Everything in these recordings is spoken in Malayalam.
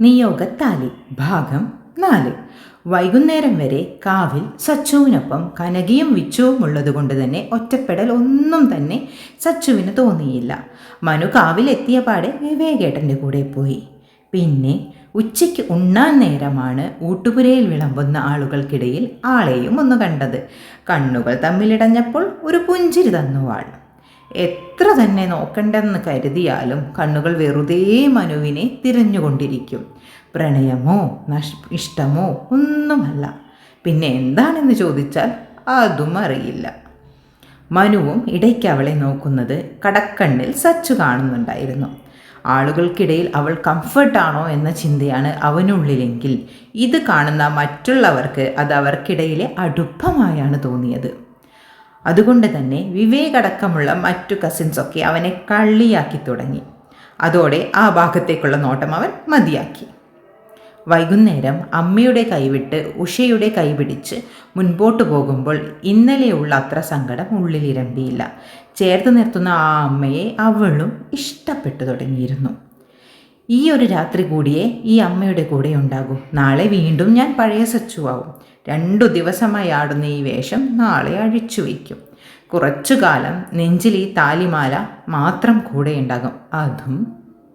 നിയോഗത്താലി ഭാഗം നാല്. വൈകുന്നേരം വരെ കാവിൽ സച്ചുവിനൊപ്പം കനകിയും വിച്ചുവും ഉള്ളതുകൊണ്ട് തന്നെ ഒറ്റപ്പെടൽ ഒന്നും തന്നെ സച്ചുവിന് തോന്നിയില്ല. മനു കാവിൽ എത്തിയ പാടെ വിവേകേട്ടന്റെ കൂടെ പോയി. പിന്നെ ഉച്ചയ്ക്ക് ഉണ്ണാൻ നേരമാണ് ഊട്ടുപുരയിൽ വിളമ്പുന്ന ആളുകൾക്കിടയിൽ ആളെയും ഒന്ന് കണ്ടത്. കണ്ണുകൾ തമ്മിലിടഞ്ഞപ്പോൾ ഒരു പുഞ്ചിരി തന്നു എത്ര തന്നെ നോക്കണ്ടെന്ന് കരുതിയാലും കണ്ണുകൾ വെറുതെ മനുവിനെ തിരഞ്ഞുകൊണ്ടിരിക്കും. പ്രണയമോ നഷ് ഇഷ്ടമോ ഒന്നുമല്ല. പിന്നെ എന്താണെന്ന് ചോദിച്ചാൽ അതും അറിയില്ല. മനുവും ഇടയ്ക്ക് അവളെ നോക്കുന്നത് കടക്കണ്ണിൽ സച്ചു കാണുന്നുണ്ടായിരുന്നു. ആളുകൾക്കിടയിൽ അവൾ കംഫർട്ടാണോ എന്ന ചിന്തയാണ് അവനുള്ളിലെങ്കിൽ. ഇത് കാണുന്ന മറ്റുള്ളവർക്ക് അത് അവർക്കിടയിലെ അടുപ്പമായാണ് തോന്നിയത്. അതുകൊണ്ട് തന്നെ വിവേകടക്കമുള്ള മറ്റു കസിൻസൊക്കെ അവനെ കള്ളിയാക്കി തുടങ്ങി. അതോടെ ആ ഭാഗത്തേക്കുള്ള നോട്ടം അവൻ മതിയാക്കി. വൈകുന്നേരം അമ്മയുടെ കൈവിട്ട് ഉഷയുടെ കൈപിടിച്ച് മുൻപോട്ട് പോകുമ്പോൾ ഇന്നലെയുള്ള അത്ര സങ്കടം ഉള്ളിലിരമ്പിയില്ല. ചേർത്ത് നിർത്തുന്ന ആ അമ്മയെ അവളും ഇഷ്ടപ്പെട്ടു തുടങ്ങിയിരുന്നു. ഈ ഒരു രാത്രി കൂടിയേ ഈ അമ്മയുടെ കൂടെ ഉണ്ടാകും. നാളെ വീണ്ടും ഞാൻ പഴയ സച്ചുവാകും രണ്ടു ദിവസമായി ആടുന്ന ഈ വേഷം നാളെ അഴിച്ചു വയ്ക്കും. കുറച്ചു കാലം നെഞ്ചിൽ ഈ താലിമാല മാത്രം കൂടെ ഉണ്ടാകും. അതും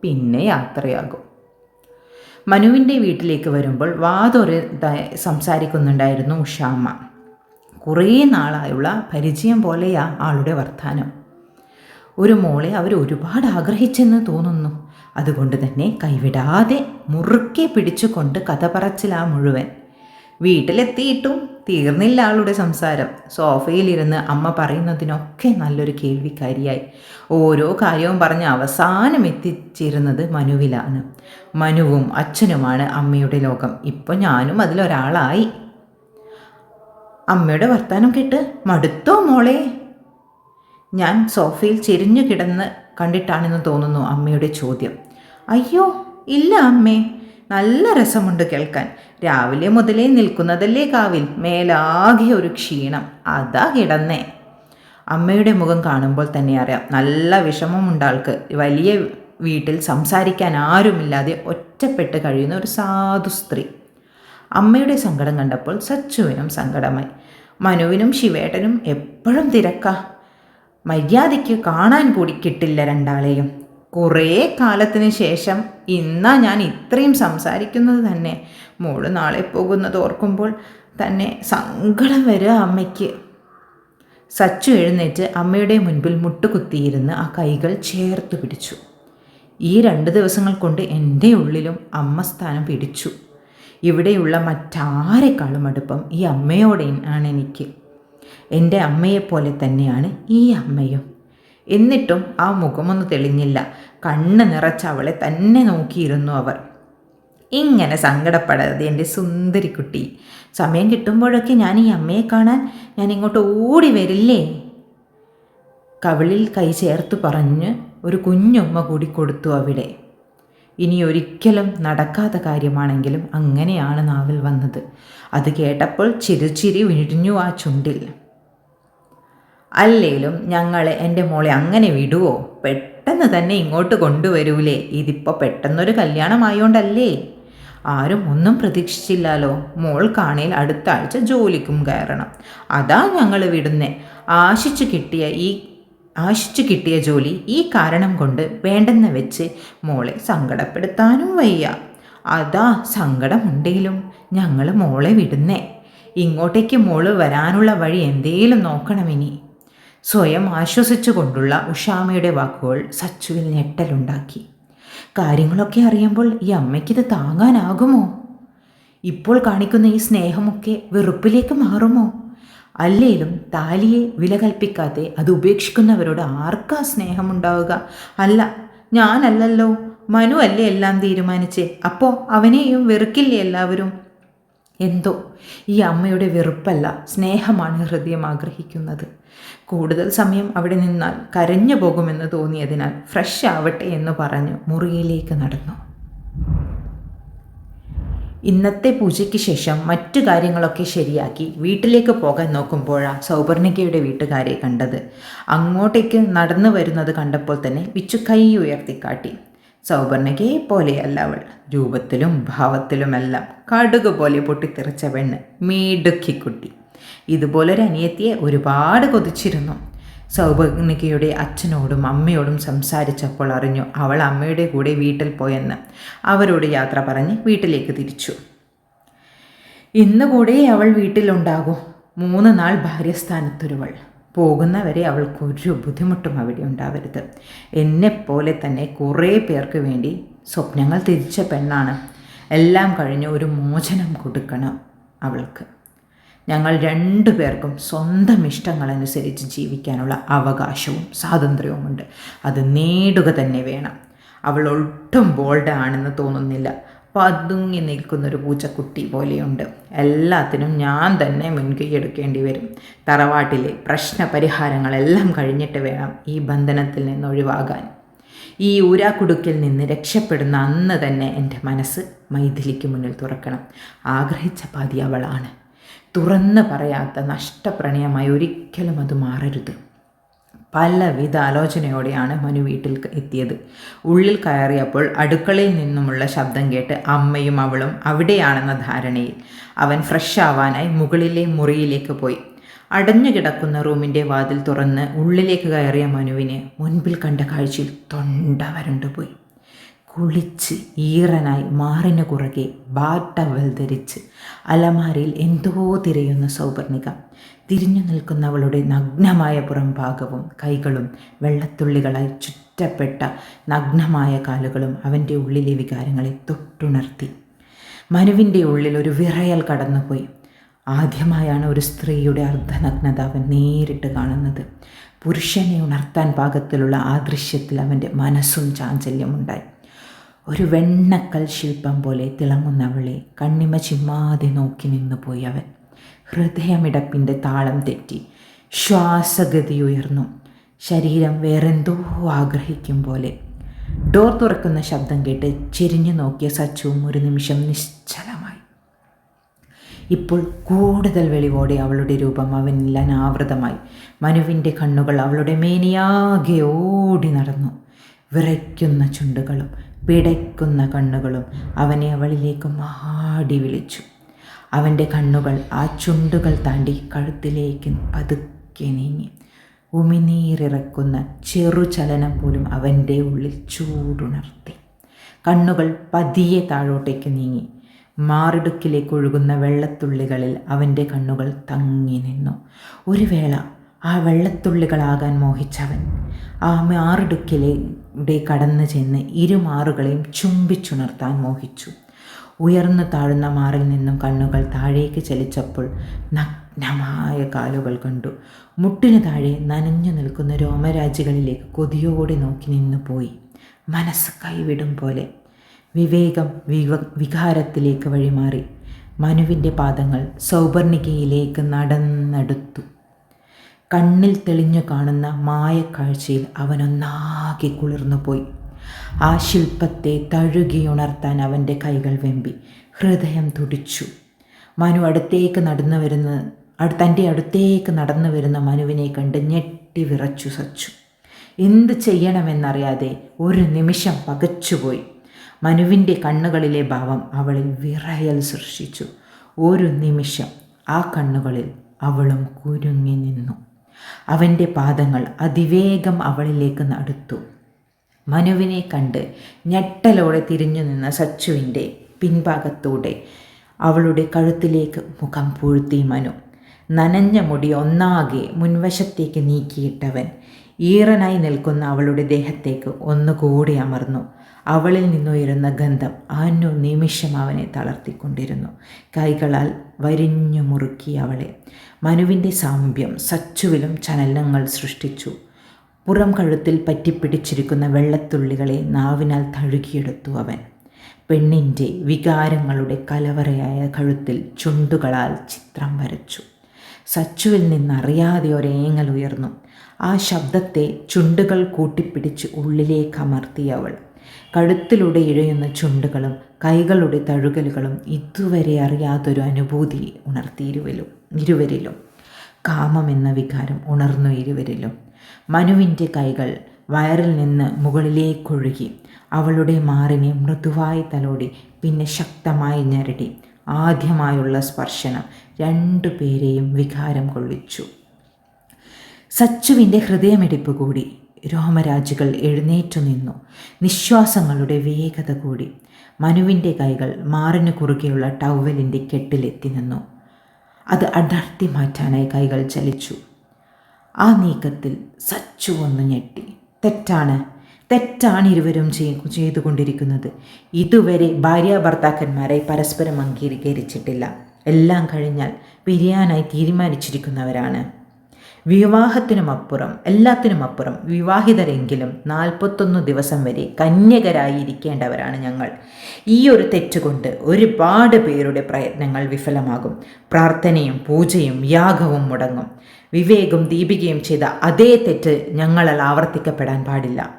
പിന്നെ യാത്രയാകും. മനുവിന്റെ വീട്ടിലേക്ക് വരുമ്പോൾ വാതൊരു സംസാരിക്കുന്നുണ്ടായിരുന്നു ഉഷാമ്മ. കുറേ നാളായുള്ള പരിചയം പോലെയാ ആളുടെ വർത്താനം. ഒരു മോളെ അവർ ഒരുപാട് ആഗ്രഹിച്ചെന്ന് തോന്നുന്നു. അതുകൊണ്ട് തന്നെ കൈവിടാതെ മുറുക്കെ പിടിച്ചുകൊണ്ട് കഥ പറച്ചിലാ മുഴുവൻ. വീട്ടിലെത്തിയിട്ടും തീർന്നില്ല ആളുടെ സംസാരം. സോഫയിലിരുന്ന് അമ്മ പറയുന്നതിനൊക്കെ നല്ലൊരു കേൾവിക്കാരിയായി. ഓരോ കാര്യവും പറഞ്ഞ് അവസാനം എത്തിച്ചിരുന്നത് മനുവിലാണ്. മനുവും അച്ഛനുമാണ് അമ്മയുടെ ലോകം. ഇപ്പോൾ ഞാനും അതിലൊരാളായി. അമ്മയുടെ വർത്തമാനം കേട്ട് മടുത്തോ മോളെ? ഞാൻ സോഫയിൽ ചെരിഞ്ഞു കിടന്ന് കണ്ടിട്ടാണെന്ന് തോന്നുന്നു അമ്മയുടെ ചോദ്യം. അയ്യോ ഇല്ല അമ്മേ. നല്ല രസമുണ്ട് കേൾക്കാൻ. രാവിലെ മുതലേ നിൽക്കുന്നതല്ലേ കാവിൽ. മേലാകെ ഒരു ക്ഷീണം. അതാ കിടന്നേ. അമ്മയുടെ മുഖം കാണുമ്പോൾ തന്നെ അറിയാം. നല്ല വിഷമമുണ്ട് ആൾക്ക്. വലിയ വീട്ടിൽ സംസാരിക്കാൻ ആരുമില്ലാതെ ഒറ്റപ്പെട്ട് കഴിയുന്ന ഒരു സാധു സ്ത്രീ. അമ്മയുടെ സങ്കടം കണ്ടപ്പോൾ സച്ചുവിനും സങ്കടമായി. മനുവിനും ശിവേട്ടനും എപ്പോഴും തിരക്കാ. മര്യാദയ്ക്ക് കാണാൻ കൂടി കിട്ടില്ല രണ്ടാളെയും. കുറേ കാലത്തിന് ശേഷം ഇന്നാ ഞാൻ ഇത്രയും സംസാരിക്കുന്നത് തന്നെ. മോൾ നാളെ പോകുന്നത് ഓർക്കുമ്പോൾ തന്നെ സങ്കടം വരിക അമ്മയ്ക്ക്. സച്ചു എഴുന്നേറ്റ് അമ്മയുടെ മുൻപിൽ മുട്ടുകുത്തിയിരുന്ന് ആ കൈകൾ ചേർത്ത് പിടിച്ചു. ഈ രണ്ട് ദിവസങ്ങൾ കൊണ്ട് എന്റെ ഉള്ളിലും അമ്മ സ്ഥാനം പിടിച്ചു. ഇവിടെയുള്ള മറ്റാരെക്കാളും അടുപ്പം ഈ അമ്മയോടെ ആണ് എനിക്ക്. എന്റെ അമ്മയെപ്പോലെ തന്നെയാണ് ഈ അമ്മയും. എന്നിട്ടും ആ മുഖമൊന്നും തെളിഞ്ഞില്ല. കണ്ണ് നിറച്ച് അവളെ തന്നെ നോക്കിയിരുന്നു അവർ. ഇങ്ങനെ സങ്കടപ്പെടാതെ എന്റെ സുന്ദരിക്കുട്ടി സമയം കിട്ടുമ്പോഴൊക്കെ ഞാൻ ഈ അമ്മയെ കാണാൻ ഞാൻ ഇങ്ങോട്ട് ഓടി വരില്ലേ? കവിളിൽ കൈ ചേർത്ത് പറഞ്ഞ് ഒരു കുഞ്ഞുമ്മ കൂടി കൊടുത്തു അവിടെ. ഇനി ഒരിക്കലും നടക്കാത്ത കാര്യമാണെങ്കിലും അങ്ങനെയാണ് നാവിൽ വന്നത്. അത് കേട്ടപ്പോൾ ചിരിച്ചിരി വിഴിഞ്ഞു ആ ചുണ്ടിൽ. അല്ലേലും ഞങ്ങൾ എന്റെ മോളെ അങ്ങനെ വിടുവോ? പെട്ടെന്ന് തന്നെ ഇങ്ങോട്ട് കൊണ്ടുവരൂലേ? ഇതിപ്പോൾ പെട്ടെന്നൊരു കല്യാണമായോണ്ടല്ലേ? ആരും ഒന്നും പ്രതീക്ഷിച്ചില്ലാലോ? മോൾ അടുത്ത ആഴ്ച ജോലിക്കും കയറണം. അതാ ഞങ്ങൾ വിടുന്നേ. ആശിച്ചു കിട്ടിയ ഈ ആശിച്ചു കിട്ടിയ ജോലി ഈ കാരണം കൊണ്ട് വേണ്ടെന്ന് വെച്ച് മോളെ സങ്കടപ്പെടുത്താനും വയ്യ. അതാ സങ്കടമുണ്ടെങ്കിലും ഞങ്ങൾ മോളെ വിടുന്നേ. ഇങ്ങോട്ടേക്ക് മോൾ വരാനുള്ള വഴി എന്തേലും നോക്കണമിനി. സ്വയം ആശ്വസിച്ചുകൊണ്ടുള്ള ഉഷാമയുടെ വാക്കുകൾ സച്ചുവിൽ ഞെട്ടലുണ്ടാക്കി. കാര്യങ്ങളൊക്കെ അറിയുമ്പോൾ ഈ അമ്മയ്ക്കിത് താങ്ങാനാകുമോ? ഇപ്പോൾ കാണിക്കുന്ന ഈ സ്നേഹമൊക്കെ വെറുപ്പിലേക്ക് മാറുമോ? അല്ലേലും താലിയെ വില കൽപ്പിക്കാതെ അത് ഉപേക്ഷിക്കുന്നവരോട് ആർക്കാ സ്നേഹമുണ്ടാവുക? അല്ല ഞാനല്ലല്ലോ. മനു അല്ലേ എല്ലാം തീരുമാനിച്ചേ? അപ്പോൾ അവനെയും വെറുക്കില്ലേ എല്ലാവരും? എന്തോ ഈ അമ്മയുടെ വെറുപ്പല്ല സ്നേഹമാണ് ഹൃദയം ആഗ്രഹിക്കുന്നത്. കൂടുതൽ സമയം അവിടെ നിന്നാൽ കരഞ്ഞു പോകുമെന്ന് തോന്നിയതിനാൽ ഫ്രഷ് ആവട്ടെ എന്ന് പറഞ്ഞ് മുറിയിലേക്ക് നടന്നു. ഇന്നത്തെ പൂജയ്ക്ക് ശേഷം മറ്റു കാര്യങ്ങളൊക്കെ ശരിയാക്കി വീട്ടിലേക്ക് പോകാൻ നോക്കുമ്പോഴാണ് സൗപർണികയുടെ വീട്ടുകാരെ കണ്ടത്. അങ്ങോട്ടേക്ക് നടന്നു വരുന്നത് കണ്ടപ്പോൾ തന്നെ വിച്ചു കൈ ഉയർത്തിക്കാട്ടി. സൗപർണികയെ പോലെയല്ല അവൾ. രൂപത്തിലും ഭാവത്തിലുമെല്ലാം കടുക് പോലെ പൊട്ടിത്തെറിച്ച പെണ്ണ്. മീടുക്കിക്കുട്ടി ഇതുപോലൊരു അനിയത്തിയെ ഒരുപാട് കൊതിച്ചിരുന്നു. സൗഭഗ്നികയുടെ അച്ഛനോടും അമ്മയോടും സംസാരിച്ചപ്പോൾ അറിഞ്ഞു അവൾ അമ്മയുടെ കൂടെ വീട്ടിൽ പോയെന്ന്. അവരോട് യാത്ര പറഞ്ഞ് വീട്ടിലേക്ക് തിരിച്ചു. ഇന്ന് കൂടെ അവൾ വീട്ടിലുണ്ടാകും. മൂന്ന് നാൾ ഭാര്യസ്ഥാനത്തൊരുവൾ. പോകുന്നവരെ അവൾക്കൊരു ബുദ്ധിമുട്ടും അവിടെ ഉണ്ടാവരുത്. എന്നെപ്പോലെ തന്നെ കുറേ പേർക്ക് വേണ്ടി സ്വപ്നങ്ങൾ തിരിച്ച പെണ്ണാണ്. എല്ലാം കഴിഞ്ഞ് ഒരു മോചനം കൊടുക്കണം അവൾക്ക്. ഞങ്ങൾ രണ്ടു പേർക്കും സ്വന്തം ഇഷ്ടങ്ങളനുസരിച്ച് ജീവിക്കാനുള്ള അവകാശവും സ്വാതന്ത്ര്യവുമുണ്ട്. അത് നേടുക തന്നെ വേണം. അവൾ ഒട്ടും ബോൾഡാണെന്ന് തോന്നുന്നില്ല. പതുങ്ങി നിൽക്കുന്നൊരു പൂച്ചക്കുട്ടി പോലെയുണ്ട്. എല്ലാത്തിനും ഞാൻ തന്നെ മുൻകൈ എടുക്കേണ്ടി വരും. തറവാട്ടിലെ പ്രശ്ന പരിഹാരങ്ങളെല്ലാം കഴിഞ്ഞിട്ട് വേണം ഈ ബന്ധനത്തിൽ നിന്ന് ഒഴിവാകാൻ. ഈ ഊരാക്കുടുക്കിൽ നിന്ന് രക്ഷപ്പെടുന്ന അന്ന് തന്നെ എന്റെ മനസ്സ് മൈഥിലിക്ക് മുന്നിൽ തുറക്കണം. ആഗ്രഹിച്ച പാതി അവളാണ്. തുറന്ന് പറയാത്ത നഷ്ടപ്രണയമായി ഒരിക്കലും അത് മാറരുത്. പലവിധ ആലോചനയോടെയാണ് മനു വീട്ടിൽ എത്തിയത്. ഉള്ളിൽ കയറിയപ്പോൾ അടുക്കളയിൽ നിന്നുമുള്ള ശബ്ദം കേട്ട് അമ്മയും അവളും അവിടെയാണെന്ന ധാരണയിൽ അവൻ ഫ്രഷ് ആവാനായി മുകളിലെ മുറിയിലേക്ക് പോയി. അടഞ്ഞു കിടക്കുന്ന റൂമിന്റെ വാതിൽ തുറന്ന് ഉള്ളിലേക്ക് കയറിയ മനുവിനെ മുൻപിൽ കണ്ട കാഴ്ചയിൽ തൊണ്ട വരണ്ടുപോയി. കുളിച്ച് ഈറനായി മാറിന് കുറുകെ ബാട്ടവൽ ധരിച്ച് അലമാരയിൽ എന്തോ തിരയുന്ന സൗപർണിക. തിരിഞ്ഞു നിൽക്കുന്നവളുടെ നഗ്നമായ പുറംഭാഗവും കൈകളും വെള്ളത്തുള്ളികളായി ചുറ്റപ്പെട്ട നഗ്നമായ കാലുകളും അവന്റെ ഉള്ളിലെ വികാരങ്ങളെ തൊട്ടുണർത്തി. മനുവിന്റെ ഉള്ളിൽ ഒരു വിറയൽ കടന്നുപോയി. ആദ്യമായാണ് ഒരു സ്ത്രീയുടെ അർദ്ധനഗ്നത അവൻ നേരിട്ട് കാണുന്നത്. പുരുഷനെ ഉണർത്താൻ പാകത്തിലുള്ള ആ ദൃശ്യത്തിൽ അവന്റെ മനസ്സും ചാഞ്ചല്യമുണ്ടായി. ഒരു വെണ്ണക്കൽ ശില്പം പോലെ തിളങ്ങുന്നവളെ കണ്ണിമ ചിമ്മാതെ നോക്കി നിന്നു പോയി അവൻ. ഹൃദയമിടപ്പിന്റെ താളം തെറ്റി ശ്വാസഗതി ഉയർന്നു ശരീരം വേറെന്തോ ആഗ്രഹിക്കും പോലെ. ഡോർ തുറക്കുന്ന ശബ്ദം കേട്ട് ചെരിഞ്ഞു നോക്കിയ സച്ചുവും ഒരു നിമിഷം നിശ്ചലമായി. ഇപ്പോൾ കൂടുതൽ വെളിവോടെ അവളുടെ രൂപം അവനിൽ അനാവൃതമായി മനുവിന്റെ കണ്ണുകൾ അവളുടെ മേനിയാകെ ഓടി നടന്നു. വിറയ്ക്കുന്ന ചുണ്ടുകളും പിടയ്ക്കുന്ന കണ്ണുകളും അവനെ അവളിലേക്ക് മാടി വിളിച്ചു. അവന്റെ കണ്ണുകൾ ആ ചുണ്ടുകൾ താണ്ടി കഴുത്തിലേക്ക് പതുക്കെ നീങ്ങി. ഉമിനീറിറക്കുന്ന ചെറുചലനം പോലും അവന്റെ ഉള്ളിൽ ചൂടുണർത്തി. കണ്ണുകൾ പതിയെ താഴോട്ടേക്ക് നീങ്ങി. മാറിടുക്കിലേക്ക് ഒഴുകുന്ന വെള്ളത്തുള്ളികളിൽ അവന്റെ കണ്ണുകൾ തങ്ങി നിന്നു. ഒരു വേള ആ വെള്ളത്തുള്ളികളാകാൻ മോഹിച്ചവൻ മാറിടുക്കിലൂടെ കടന്നു ചെന്ന് ഇരുമാറുകളെയും ചുംബിച്ചുണർത്താൻ മോഹിച്ചു. ഉയർന്നു താഴുന്ന മാറിൽ നിന്നും കണ്ണുകൾ താഴേക്ക് ചലിച്ചപ്പോൾ നഗ്നമായ കാലുകൾ കണ്ടു. മുട്ടിന് താഴെ നനഞ്ഞു നിൽക്കുന്ന രോമരാജികളിലേക്ക് കൊതിയോടെ നോക്കി നിന്നു പോയി. മനസ്സ് കൈവിടും പോലെ. വിവേകം വിവ വികാരത്തിലേക്ക് വഴിമാറി. മനുവിന്റെ പാദങ്ങൾ സൗപർണികയിലേക്ക് നടന്നെടുത്തു. കണ്ണിൽ തെളിഞ്ഞു കാണുന്ന മായക്കാഴ്ചയിൽ അവനൊന്നാകെ കുളിർന്നുപോയി. ആ ശില്പത്തെ തഴുകിയുണർത്താൻ അവന്റെ കൈകൾ വെമ്പി. ഹൃദയം തുടിച്ചു. മനു അടുത്തേക്ക് നടന്നു വരുന്ന തന്റെ അടുത്തേക്ക് നടന്നു വരുന്ന മനുവിനെ കണ്ട് ഞെട്ടി വിറച്ചു സച്ചു. എന്ത് ചെയ്യണമെന്നറിയാതെ ഒരു നിമിഷം പകച്ചുപോയി മനുവിന്റെ കണ്ണുകളിലെ ഭാവം അവളിൽ വിറയൽ സൃഷ്ടിച്ചു. ഒരു നിമിഷം ആ കണ്ണുകളിൽ അവളും കുരുങ്ങി നിന്നു. അവന്റെ പാദങ്ങൾ അതിവേഗം അവളിലേക്ക് നടത്തു. മനുവിനെ കണ്ട് ഞെട്ടലോടെ തിരിഞ്ഞു നിന്ന സച്ചുവിന്റെ പിൻഭാഗത്തൂടെ അവളുടെ കഴുത്തിലേക്ക് മുഖം പൂഴ്ത്തി മനു. നനഞ്ഞ മുടി ഒന്നാകെ മുൻവശത്തേക്ക് നീക്കിയിട്ടവൻ ഈറനായി നിൽക്കുന്ന അവളുടെ ദേഹത്തേക്ക് ഒന്നുകൂടി അമർന്നു. അവളിൽ നിന്നുയരുന്ന ഗന്ധം ആനു നിമിഷം അവനെ തളർത്തിക്കൊണ്ടിരുന്നു. കൈകളാൽ വരിഞ്ഞു മുറുക്കി അവളെ. മനുവിന്റെ സാമ്പ്യം സച്ചുവിലും ചലനങ്ങൾ സൃഷ്ടിച്ചു. പുറം കഴുത്തിൽ പറ്റിപ്പിടിച്ചിരിക്കുന്ന വെള്ളത്തുള്ളികളെ നാവിനാൽ തഴുകിയെടുത്തു അവൻ. പെണ്ണിന്റെ വികാരങ്ങളുടെ കലവറയായ കഴുത്തിൽ ചുണ്ടുകളാൽ ചിത്രം വരച്ചു. സച്ചുവിൽ നിന്നറിയാതെ ഒരേങ്ങൽ ഉയർന്നു. ആ ശബ്ദത്തെ ചുണ്ടുകൾ കൂട്ടിപ്പിടിച്ച് ഉള്ളിലേക്ക് അമർത്തിയവൾ കഴുത്തിലൂടെ ഇഴയുന്ന ചുണ്ടുകളും കൈകളുടെ തഴുകലുകളും ഇതുവരെ അറിയാത്തൊരു അനുഭൂതി ഉണർത്തി ഇരുവരും ഇരുവരിലും എന്ന വികാരം ഉണർന്നു ഇരുവരിലും. മനുവിന്റെ കൈകൾ വയറിൽ നിന്ന് മുകളിലേക്കൊഴുകി അവളുടെ മാറിനെ മൃദുവായി തലോടി പിന്നെ ശക്തമായി ഞെരടി. ആദ്യമായുള്ള സ്പർശനം രണ്ടു പേരെയും വികാരം കൊള്ളിച്ചു. സച്ചുവിന്റെ ഹൃദയമിടിപ്പ് കൂടി. രോമരാജുകൾ എഴുന്നേറ്റു നിന്നു. നിശ്വാസങ്ങളുടെ വേഗത കൂടി. മനുവിന്റെ കൈകൾ മാറിനു കുറുകെയുള്ള ടവലിന്റെ കെട്ടിലെത്തി നിന്നു. അത് അടർത്തി മാറ്റാനായി കൈകൾ ചലിച്ചു. ആ നീക്കത്തിൽ സച്ചു ഒന്ന് ഞെട്ടി. തെറ്റാണ്. തെറ്റാണ് ഇരുവരും ചെയ്തുകൊണ്ടിരിക്കുന്നത്. ഇതുവരെ ഭാര്യ ഭർത്താക്കന്മാരെ പരസ്പരം അംഗീകരിച്ചിട്ടില്ല. എല്ലാം കഴിഞ്ഞാൽ പിരിയാനായി തീരുമാനിച്ചിരിക്കുന്നവരാണ്. വിവാഹത്തിനുമപ്പുറം എല്ലാത്തിനുമപ്പുറം വിവാഹിതരെങ്കിലും നാൽപ്പത്തൊന്ന് ദിവസം വരെ കന്യകരായിരിക്കേണ്ടവരാണ് ഞങ്ങൾ. ഈ ഒരു തെറ്റുകൊണ്ട് ഒരുപാട് പേരുടെ പ്രയത്നങ്ങൾ വിഫലമാകും. പ്രാർത്ഥനയും പൂജയും യാഗവും മുടങ്ങും. വിവേകം ദീപികയും ചെയ്ത അതേ തെറ്റ് ഞങ്ങളാൽ ആവർത്തിക്കപ്പെടാൻ പാടില്ല.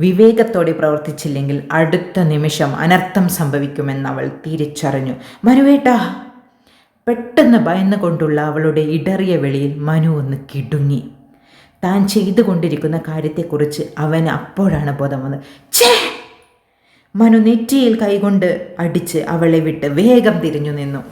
വിവേകത്തോടെ പ്രവർത്തിച്ചില്ലെങ്കിൽ അടുത്ത നിമിഷം അനർത്ഥം സംഭവിക്കുമെന്ന് അവൾ തിരിച്ചറിഞ്ഞു. മനുവേട്ടാ പെട്ടെന്ന് ഭയന്നുകൊണ്ടുള്ള അവളുടെ ഇടറിയ വെളിയിൽ മനു ഒന്ന് കിടുങ്ങി. താൻ ചെയ്തുകൊണ്ടിരിക്കുന്ന കാര്യത്തെക്കുറിച്ച് അവന് അപ്പോഴാണ് ബോധം വന്നത്. ഛേ! മനു നെറ്റിയിൽ കൈകൊണ്ട് അടിച്ച് അവളെ വിട്ട് വേഗം തിരിഞ്ഞു നിന്നു.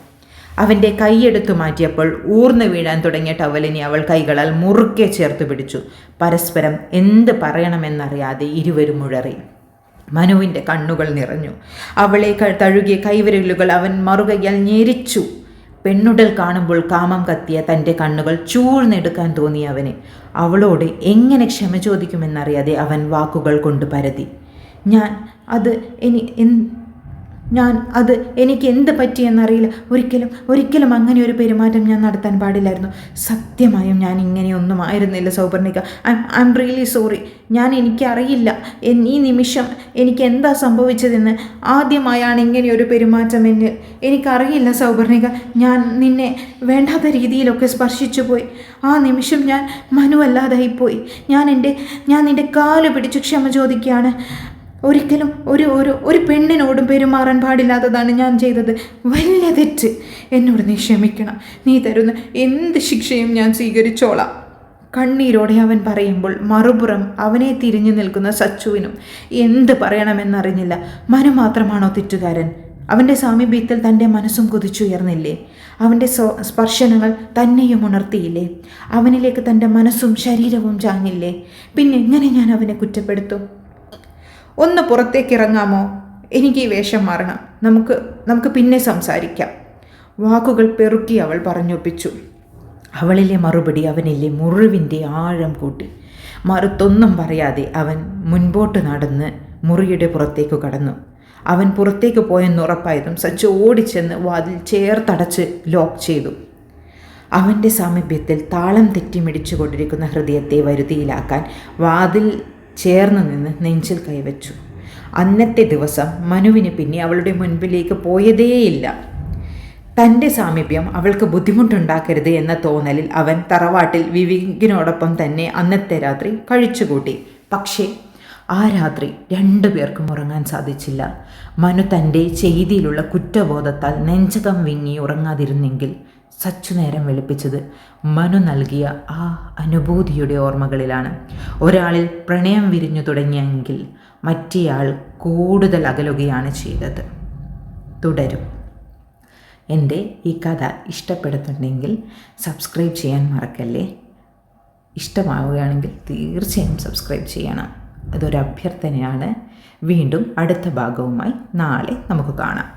അവന്റെ കൈയെടുത്തു മാറ്റിയപ്പോൾ ഊർന്നു വീഴാൻ തുടങ്ങിയ ടവലിനെ അവൾ കൈകളാൽ മുറുക്കെ ചേർത്ത് പിടിച്ചു. പരസ്പരം എന്ത് പറയണമെന്നറിയാതെ ഇരുവരും മുഴറി. മനുവിന്റെ കണ്ണുകൾ നിറഞ്ഞു. അവളെ തഴുകിയ കൈവിരലുകൾ അവൻ മറുകയാൽ ഞെരിച്ചു. പെണ്ണുടൽ കാണുമ്പോൾ കാമം കത്തിയ തന്റെ കണ്ണുകൾ ചൂഴ്ന്നെടുക്കാൻ തോന്നി അവന്. അവളോട് എങ്ങനെ ക്ഷമ ചോദിക്കുമെന്നറിയാതെ അവൻ വാക്കുകൾ കൊണ്ട് പരതി. ഞാൻ അത് ഇനി ഞാൻ അത് എനിക്ക് എന്ത് പറ്റിയെന്നറിയില്ല. ഒരിക്കലും ഒരിക്കലും അങ്ങനെ ഒരു പെരുമാറ്റം ഞാൻ നടത്താൻ പാടില്ലായിരുന്നു. സത്യമായും ഞാൻ ഇങ്ങനെയൊന്നും ആയിരുന്നില്ല Souparnika. I I am really sorry ഞാൻ എനിക്കറിയില്ല. ഈ നിമിഷം എനിക്ക് എന്താ സംഭവിച്ചതെന്ന് ആദ്യമായാണ് ഇങ്ങനെ ഒരു പെരുമാറ്റം എന്നിൽ. എനിക്കറിയില്ല സൗപർണിക. ഞാൻ നിന്നെ വേണ്ടാത്ത രീതിയിലൊക്കെ സ്പർശിച്ചു പോയി ആ നിമിഷം ഞാൻ മനുവല്ലാതായിപ്പോയി. ഞാൻ എന്റെ ഞാൻ നിന്റെ കാൽ പിടിച്ച് ക്ഷമ ചോദിക്കുകയാണ്. ഒരിക്കലും ഒരു ഒരു ഒരു പെണ്ണിനോടും പെരുമാറാൻ പാടില്ലാത്തതാണ് ഞാൻ ചെയ്തത്. വലിയ തെറ്റ്. എന്നോട് നീ ക്ഷമിക്കണം. നീ തരുന്ന എന്ത് ശിക്ഷയും ഞാൻ സ്വീകരിച്ചോളാം. കണ്ണീരോടെ അവൻ പറയുമ്പോൾ മറുപുറം അവനെ തിരിഞ്ഞു നിൽക്കുന്ന സച്ചുവിനും എന്ത് പറയണമെന്നറിഞ്ഞില്ല. മനു മാത്രമാണോ തെറ്റുകാരൻ? അവന്റെ സാമീപ്യത്തിൽ തന്റെ മനസ്സും കുതിച്ചുയർന്നില്ലേ? അവന്റെ സ്പർശനങ്ങൾ തന്നെയും ഉണർത്തിയില്ലേ? അവനിലേക്ക് തന്റെ മനസ്സും ശരീരവും ചാഞ്ഞില്ലേ? പിന്നെ എങ്ങനെ ഞാൻ അവനെ കുറ്റപ്പെടുത്തും? ഒന്ന് പുറത്തേക്ക് ഇറങ്ങാമോ? എനിക്ക് ഈ വേഷം മാറണം. നമുക്ക് നമുക്ക് പിന്നെ സംസാരിക്കാം. വാക്കുകൾ പെറുക്കി അവൾ പറഞ്ഞൊപ്പിച്ചു. അവളിലെ മറുപടി അവനിലെ മുറിവിന്റെ ആഴം കൂട്ടി. മറുത്തൊന്നും പറയാതെ അവൻ മുൻപോട്ട് നടന്ന് മുറിയുടെ പുറത്തേക്ക് കടന്നു. അവൻ പുറത്തേക്ക് പോയെന്ന് ഉറപ്പായതും സച്ച് ഓടിച്ചെന്ന് വാതിൽ ചേർത്തടച്ച് ലോക്ക് ചെയ്തു. അവന്റെ സാമീപ്യത്തിൽ താളം തെറ്റിമിടിച്ചു കൊണ്ടിരിക്കുന്ന ഹൃദയത്തെ വരുതിയിലാക്കാൻ വാതിൽ ചേർന്ന് നിന്ന് നെഞ്ചിൽ കൈവച്ചു. അന്നത്തെ ദിവസം മനുവിന് പിന്നെ അവളുടെ മുൻപിലേക്ക് പോയതേയില്ല. തന്റെ സാമീപ്യം അവൾക്ക് ബുദ്ധിമുട്ടുണ്ടാക്കരുത് എന്ന തോന്നലിൽ അവൻ തറവാട്ടിൽ വിവേകിനോടൊപ്പം തന്നെ അന്നത്തെ രാത്രി കഴിച്ചുകൂട്ടി. പക്ഷേ ആ രാത്രി രണ്ടു പേർക്കും ഉറങ്ങാൻ സാധിച്ചില്ല. മനു തന്റെ ചെയ്തിയിലുള്ള കുറ്റബോധത്താൽ നെഞ്ചകം വിങ്ങി ഉറങ്ങാതിരുന്നെങ്കിൽ സച്ചു നേരം വെളുപ്പിച്ചത് മനു നൽകിയ ആ അനുഭൂതിയുടെ ഓർമ്മകളിലാണ്. ഒരാളിൽ പ്രണയം വിരിഞ്ഞു തുടങ്ങിയെങ്കിൽ മറ്റേയാൾ കൂടുതൽ അകലുകയാണ് ചെയ്തത്. തുടരും. എന്റെ ഈ കഥ ഇഷ്ടപ്പെടുന്നുണ്ടെങ്കിൽ സബ്സ്ക്രൈബ് ചെയ്യാൻ മറക്കല്ലേ? ഇഷ്ടമാവുകയാണെങ്കിൽ തീർച്ചയായും സബ്സ്ക്രൈബ് ചെയ്യണം. അതൊരു അഭ്യർത്ഥനയാണ്. വീണ്ടും അടുത്ത ഭാഗവുമായി നാളെ നമുക്ക് കാണാം.